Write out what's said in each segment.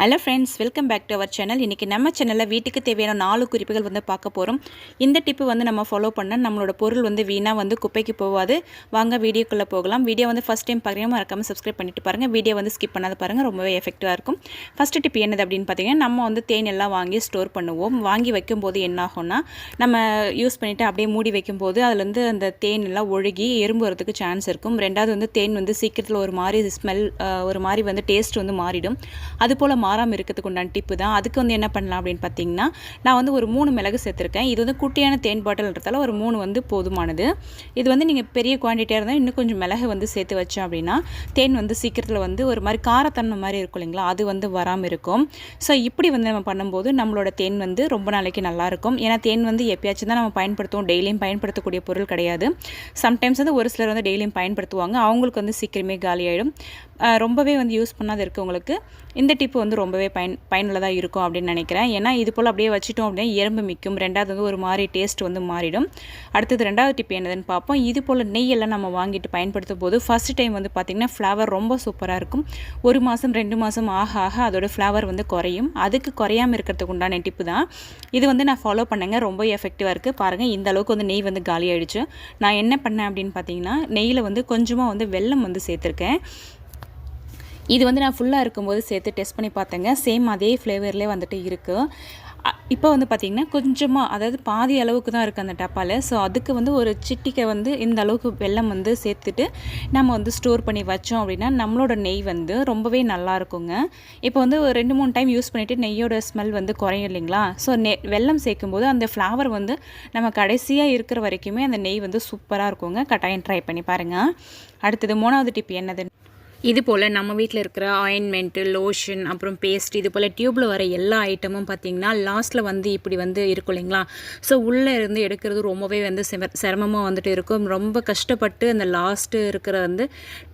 Hello friends welcome back to our channel இன்றைக்கி நம்ம சேனலில் வீட்டுக்கு தேவையான நாலு குறிப்புகள் வந்து பார்க்க போகிறோம் இந்த டிப்பு வந்து நம்ம ஃபாலோ பண்ணால் நம்மளோட பொருள் வந்து வீணாக வந்து குப்பைக்கு போகாது. வாங்க வீடியோக்குள்ளே போகலாம். வீடியோ வந்து ஃபஸ்ட் டைம் பார்க்குறீங்க மறக்காமல் சப்ஸ்கிரைப் பண்ணிட்டு பாருங்கள் வீடியோ வந்து ஸ்கிப் பண்ணாத பாருங்கள் ரொம்பவே எஃபெக்டிவாக இருக்கும். ஃபஸ்ட்டு டிப் என்னது அப்படின்னு பார்த்தீங்கன்னா நம்ம வந்து தேன் எல்லாம் வாங்கி ஸ்டோர் பண்ணுவோம். வாங்கி வைக்கும்போது என்னாகும்னா நம்ம யூஸ் பண்ணிவிட்டு அப்படியே மூடி வைக்கும்போது அதுலேருந்து அந்த தேன் எல்லாம் ஒழுகி எறும்பு வரதுக்கு சான்ஸ் இருக்கும். ரெண்டாவது வந்து தேன் வந்து சீக்கிரத்தில் ஒரு மாதிரி ஸ்மெல் ஒரு மாதிரி வந்து டேஸ்ட் வந்து மாறிடும். அது போல் மாறாமல் இருக்கிறதுக்கு உண்டான டிப்பு தான். அதுக்கு வந்து என்ன பண்ணலாம் அப்படின்னு பார்த்தீங்கன்னா நான் வந்து ஒரு மூணு மிளகு சேர்த்துருக்கேன். இது வந்து குட்டியான தேன் பாட்டில்ன்றதால ஒரு மூணு வந்து போதுமானது. இது வந்து நீங்கள் பெரிய குவான்டிட்டியாக இருந்தால் இன்னும் கொஞ்சம் மிளகு வந்து சேர்த்து வச்சோம் அப்படின்னா தேன் வந்து சீக்கிரத்தில் வந்து ஒரு மாதிரி காரத்தன்மை மாதிரி இருக்கும் இல்லைங்களா? அது வந்து வராமல் இருக்கும். ஸோ இப்படி வந்து நம்ம பண்ணும்போது நம்மளோட தேன் வந்து ரொம்ப நாளைக்கு நல்லாயிருக்கும் ஏன்னா தேன் வந்து எப்பயாச்சும் தான் நம்ம பயன்படுத்துவோம். டெய்லியும் பயன்படுத்தக்கூடிய பொருள் கிடையாது. சம்டைம்ஸ் வந்து ஒரு சிலர் வந்து டெய்லியும் பயன்படுத்துவாங்க. அவங்களுக்கு வந்து சீக்கிரமே காலியாயிடும் ரொம்பவே வந்து யூஸ் பண்ணாத இருக்கவங்களுக்கு இந்த டிப்பு வந்து ரொம்பவே பயன் பயனுள்ளதாக இருக்கும் அப்படின்னு நினைக்கிறேன். ஏன்னா இது போல் அப்படியே வச்சிட்டோம் அப்படின்னா எறும்பு மிக்கும். ரெண்டாவது வந்து ஒரு மாதிரி டேஸ்ட் வந்து மாறிடும். அடுத்தது ரெண்டாவது டிப் என்னதுன்னு பார்ப்போம். இது போல் நெய்யெல்லாம் நம்ம வாங்கிட்டு பயன்படுத்தும் போது ஃபஸ்ட் டைம் வந்து பார்த்திங்கன்னா ஃப்ளவர் ரொம்ப சூப்பராக இருக்கும். ஒரு மாதம் ரெண்டு மாதம் ஆக ஆக அதோட ஃப்ளவர் வந்து குறையும். அதுக்கு குறையாமல் இருக்கிறதுக்கு உண்டான டிப்பு தான். இது வந்து நான் ஃபாலோ பண்ணேங்க. ரொம்ப எஃபெக்டிவாக இருக்குது பாருங்கள் இந்த அளவுக்கு வந்து நெய் வந்து காலி நான் என்ன பண்ணேன் அப்படின்னு பார்த்தீங்கன்னா நெய்யில் வந்து கொஞ்சமாக வந்து வெல்லம் வந்து சேர்த்துருக்கேன். இது வந்து நான் ஃபுல்லாக இருக்கும்போது சேர்த்து டெஸ்ட் பண்ணி பார்த்தேங்க. சேம் அதே ஃப்ளேவர்லேயே வந்துட்டு இருக்குது இப்போ வந்து பார்த்திங்கன்னா கொஞ்சமாக அதாவது பாதி அளவுக்கு தான் இருக்குது அந்த டப்பாவில் ஸோ அதுக்கு வந்து ஒரு சிட்டிக்கை வந்து இந்த அளவுக்கு வெல்லம் வந்து சேர்த்துட்டு நம்ம வந்து ஸ்டோர் பண்ணி வச்சோம் அப்படின்னா நம்மளோட நெய் வந்து ரொம்பவே நல்லா இருக்குங்க. இப்போ வந்து ஒரு ரெண்டு மூணு டைம் யூஸ் பண்ணிவிட்டு நெய்யோட ஸ்மெல் வந்து குறையும் இல்லைங்களா? ஸோ நெ வெல்லம் சேர்க்கும்போது அந்த ஃப்ளவர் வந்து நம்ம கடைசியாக இருக்கிற வரைக்குமே அந்த நெய் வந்து சூப்பராக இருக்குங்க. கட்டாயம் ட்ரை பண்ணி பாருங்கள் அடுத்தது மூணாவது டிப் என்னது இது போல் நம்ம வீட்டில் இருக்கிற ஆயின்மெண்ட்டு லோஷன் அப்புறம் பேஸ்ட் இது போல் டியூப்பில் வர எல்லா ஐட்டமும் பார்த்திங்கன்னா லாஸ்ட்டில் வந்து இப்படி வந்து இருக்கும் இல்லைங்களா? ஸோ உள்ளே இருந்து எடுக்கிறது ரொம்பவே வந்து சிரமமாக வந்துட்டு இருக்கும். ரொம்ப கஷ்டப்பட்டு அந்த லாஸ்ட்டு இருக்கிற வந்து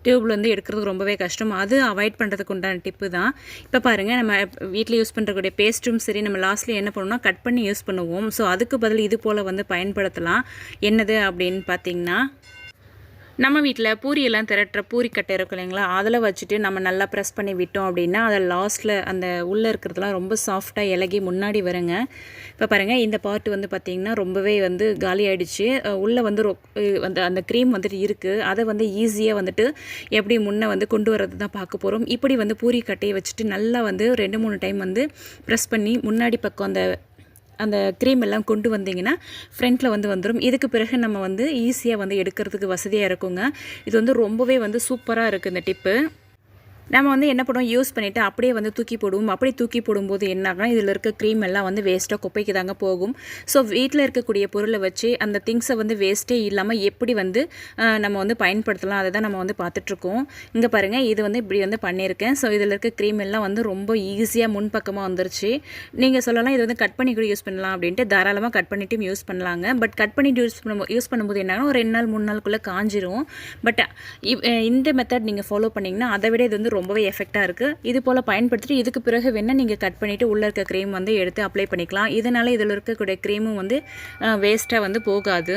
டியூப்பில் வந்து எடுக்கிறது ரொம்பவே கஷ்டம். அது அவாய்ட் பண்ணுறதுக்கு உண்டான டிப்பு தான். இப்போ பாருங்கள் நம்ம வீட்டில் யூஸ் பண்ணுறக்கூடிய பேஸ்ட்டும் சரி நம்ம லாஸ்ட்டில் என்ன பண்ணணும்னா கட் பண்ணி யூஸ் பண்ணுவோம். ஸோ அதுக்கு பதில் இது போல் வந்து பயன்படுத்தலாம். என்னது அப்படின்னு பார்த்தீங்கன்னா நம்ம வீட்டில் பூரியெல்லாம் திரட்டுற பூரிக்கட்டை இருக்கும் இல்லைங்களா? அதில் வச்சுட்டு நம்ம நல்லா ப்ரெஸ் பண்ணி விட்டோம் அப்படின்னா அதை லாஸ்ட்டில் அந்த உள்ளே இருக்கிறதுலாம் ரொம்ப சாஃப்டாக இலகி முன்னாடி வருங்க. இப்போ பாருங்கள் இந்த பார்ட் வந்து பார்த்திங்கன்னா ரொம்பவே வந்து காலி ஆகிடுச்சு உள்ளே வந்து ரொ அந்த அந்த க்ரீம் வந்துட்டு இருக்குது அதை வந்து ஈஸியாக வந்துட்டு எப்படி முன்னே வந்து கொண்டு வரது தான் பார்க்க போகிறோம் இப்படி வந்து பூரி கட்டையை வச்சுட்டு நல்லா வந்து ரெண்டு மூணு டைம் வந்து ப்ரெஸ் பண்ணி முன்னாடி பக்கம் அந்த அந்த க்ரீம் எல்லாம் கொண்டு வந்தீங்கன்னா ஃப்ரண்ட்டில் வந்து வந்துடும் இதுக்கு பிறகு நம்ம வந்து ஈஸியாக வந்து எடுக்கிறதுக்கு வசதியாக இருக்குங்க. இது வந்து ரொம்பவே வந்து சூப்பராக இருக்குது இந்த டிப்பு நம்ம வந்து என்ன பண்ணுவோம்? யூஸ் பண்ணிவிட்டு அப்படியே வந்து தூக்கி போடுவோம். அப்படியே தூக்கி போடும்போது என்ன இதில் இருக்க க்ரீம் எல்லாம் வந்து வேஸ்ட்டாக குப்பைக்கு தாங்க போகும். ஸோ வீட்டில் இருக்கக்கூடிய பொருளை வச்சு அந்த திங்ஸை வந்து வேஸ்ட்டே இல்லாமல் எப்படி வந்து நம்ம வந்து பயன்படுத்தலாம்? அதை தான் நம்ம வந்து பார்த்துட்ருக்கோம். இங்கே பாருங்கள் இது வந்து இப்படி வந்து பண்ணியிருக்கேன். ஸோ இதில் இருக்க க்ரீம் எல்லாம் வந்து ரொம்ப ஈஸியாக முன்பக்கமாக வந்துருச்சு. நீங்கள் சொல்லலாம் இது வந்து கட் பண்ணி கூட யூஸ் பண்ணலாம் அப்படின்ட்டு தாராளமாக கட் பண்ணிட்டும் யூஸ் பண்ணலாங்க. பட் கட் பண்ணிட்டு யூஸ் பண்ணும் யூஸ் பண்ணும்போது என்னன்னா ஒரு ரெண்டு நாள் மூணு நாளுக்குள்ளே காஞ்சிரும். பட் இந்த மெத்தட் நீங்கள் ஃபாலோ பண்ணிங்கன்னா அதை விட இது வந்து ரொம்பவே எஃபெக்டாக இருக்குது இது போல் பயன்படுத்திட்டு இதுக்கு பிறகு வேணால் நீங்கள் கட் பண்ணிவிட்டு உள்ளே இருக்க க்ரீம் வந்து எடுத்து அப்ளை பண்ணிக்கலாம். இதனால் இதில் இருக்கக்கூடிய க்ரீமும் வந்து வேஸ்ட்டாக வந்து போகாது.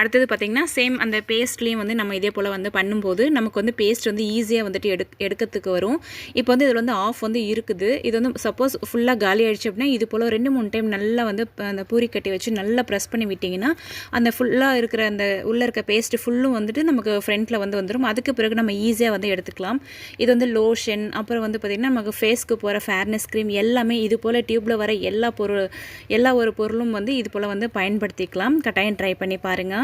அடுத்தது பார்த்திங்கன்னா சேம் அந்த பேஸ்ட்லேயும் வந்து நம்ம இதே போல் வந்து பண்ணும்போது நமக்கு வந்து பேஸ்ட் வந்து ஈஸியாக வந்துட்டு எடு எடுக்கிறதுக்கு வரும். இப்போ வந்து இதில் வந்து ஆஃப் வந்து இருக்குது. இது வந்து சப்போஸ் ஃபுல்லாக காலி ஆகிடுச்சு அப்படின்னா இது போல் ரெண்டு மூணு டைம் நல்லா வந்து அந்த பூரி கட்டி வச்சு நல்லா ப்ரெஸ் பண்ணி விட்டிங்கன்னா அந்த ஃபுல்லாக இருக்கிற அந்த உள்ளே இருக்க பேஸ்ட் ஃபுல்லும் வந்துட்டு நமக்கு ஃப்ரண்ட்டில் வந்து வந்துடும் அதுக்கு பிறகு நம்ம ஈஸியாக வந்து எடுத்துக்கலாம். இது வந்து லோஷன் அப்புறம் வந்து பார்த்திங்கன்னா நமக்கு ஃபேஸ்க்கு போகிற ஃபேர்னஸ் க்ரீம் எல்லாமே இது போல் டியூப்பில் வர எல்லா பொருள் எல்லா ஒரு பொருளும் வந்து இது போல் வந்து பயன்படுத்திக்கலாம். கட்டாயம் ட்ரை பண்ணி பாருங்கள்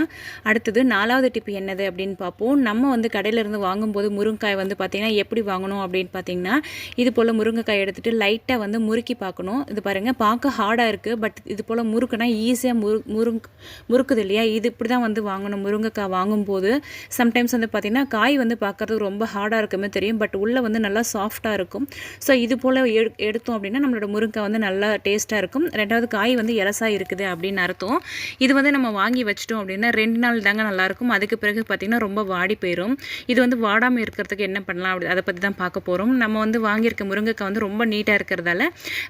அடுத்தது நாலாவது டிப் என்னது அப்படின்னு பார்ப்போம். நம்ம வந்து கடையிலேருந்து வாங்கும்போது முருங்கைக்காய் வந்து பார்த்திங்கன்னா எப்படி வாங்கணும் அப்படின்னு பார்த்தீங்கன்னா இது போல் முருங்கைக்காய் எடுத்துகிட்டு லைட்டாக வந்து முறுக்கி பார்க்கணும். இது பாருங்கள் பார்க்க ஹார்டாக இருக்குது பட் இது போல் முறுக்குனா ஈஸியாக முறு முருங் முறுக்குது இல்லையா? இது இப்படி தான் வந்து வாங்கணும் முருங்கைக்காய் வாங்கும்போது. சம்டைம்ஸ் வந்து பார்த்திங்கன்னா காய் வந்து பார்க்குறதுக்கு ரொம்ப ஹார்டாக இருக்குமே தெரியும் பட் உள்ளே வந்து நல்லா சாஃப்டாக இருக்கும். ஸோ இது போல் எடு எடுத்தோம் அப்படின்னா நம்மளோட முருங்கை வந்து நல்லா டேஸ்ட்டாக இருக்கும். ரெண்டாவது காய் வந்து இலசாக இருக்குது அப்படின்னு அர்த்தம். இது வந்து நம்ம வாங்கி வச்சிட்டோம் அப்படின்னா பார்த்திங்கன்னா ரெண்டு நாள் தாங்க நல்லாயிருக்கும். அதுக்கு பிறகு பார்த்திங்கன்னா ரொம்ப வாடி போயிடும் இது வந்து வாடாமல் இருக்கிறதுக்கு என்ன பண்ணலாம் அப்படி அதை பற்றி தான் பார்க்க போகிறோம் நம்ம வந்து வாங்கியிருக்க முருங்கைக்காய் வந்து ரொம்ப நீட்டாக இருக்கிறதால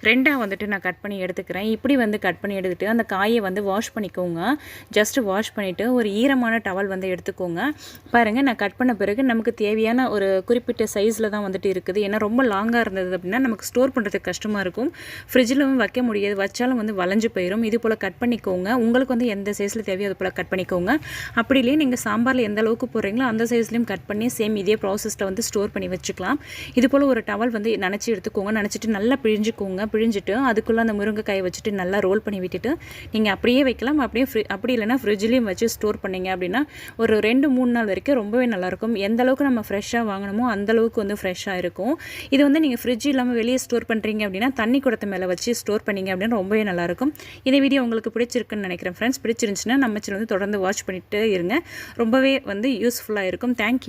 ரெண்டாக வந்துட்டு நான் கட் பண்ணி எடுத்துக்கிறேன். இப்படி வந்து கட் பண்ணி எடுத்துகிட்டு அந்த காயை வந்து வாஷ் பண்ணிக்கோங்க. ஜஸ்ட்டு வாஷ் பண்ணிவிட்டு ஒரு ஈரமான டவல் வந்து எடுத்துக்கோங்க. பாருங்கள் நான் கட் பண்ண பிறகு நமக்கு தேவையான ஒரு குறிப்பிட்ட சைஸில் தான் வந்துட்டு இருக்குது. ஏன்னா ரொம்ப லாங்காக இருந்தது அப்படின்னா நமக்கு ஸ்டோர் பண்ணுறதுக்கு கஷ்டமாக இருக்கும். ஃப்ரிட்ஜிலும் வைக்க முடியாது. வச்சாலும் வந்து வளைஞ்சு போயிடும் இது போல் கட் பண்ணிக்கோங்க. உங்களுக்கு வந்து எந்த சைஸில் தேவையோ அது போல் கட் பண்ணிக்கோங்க அப்படி இல்லையே நீங்கள் சாம்பாரில் எந்த அளவுக்கு போடுறீங்களோ அந்த சைஸ்லையும் கட் பண்ணி சேம் இதே ப்ராசஸில் வந்து ஸ்டோர் பண்ணி வச்சுக்கலாம். இது போல் ஒரு டவல் வந்து நினச்சி எடுத்துக்கோங்க. நினச்சிட்டு நல்லா பிழிஞ்சுக்கோங்க. பிழிஞ்சிட்டு அதுக்குள்ளே அந்த முருங்கைக்காயை வச்சுட்டு நல்லா ரோல் பண்ணி விட்டுட்டு நீங்கள் அப்படியே வைக்கலாம். அப்படியே ஃப்ரி அப்படி இல்லைனா ஃப்ரிட்ஜ்லேயும் வச்சு ஸ்டோர் பண்ணீங்க அப்படின்னா ஒரு ரெண்டு மூணு நாள் வரைக்கும் ரொம்பவே நல்லாயிருக்கும். எந்த அளவுக்கு நம்ம ஃப்ரெஷ்ஷாக வாங்கணுமோ அந்த அளவுக்கு வந்து ஃப்ரெஷ்ஷாக இருக்கும். இது வந்து நீங்கள் ஃப்ரிட்ஜ் இல்லாமல் வெளியே ஸ்டோர் பண்ணுறீங்க அப்படின்னா தண்ணி குடத்தை மேலே வச்சு ஸ்டோர் பண்ணிங்க அப்படின்னா ரொம்பவே நல்லாயிருக்கும். இந்த வீடியோ உங்களுக்கு பிடிச்சிருக்குன்னு நினைக்கிறேன் ஃப்ரெண்ட்ஸ் பிடிச்சிருந்துச்சுன்னா நம்ம சேனல் வந்து தொடர்ந்து வாட்ச் பண்ணிட்டு இருங்க. ரொம்பவே வந்து யூஸ்ஃபுல்லாக இருக்கும். தேங்க்யூ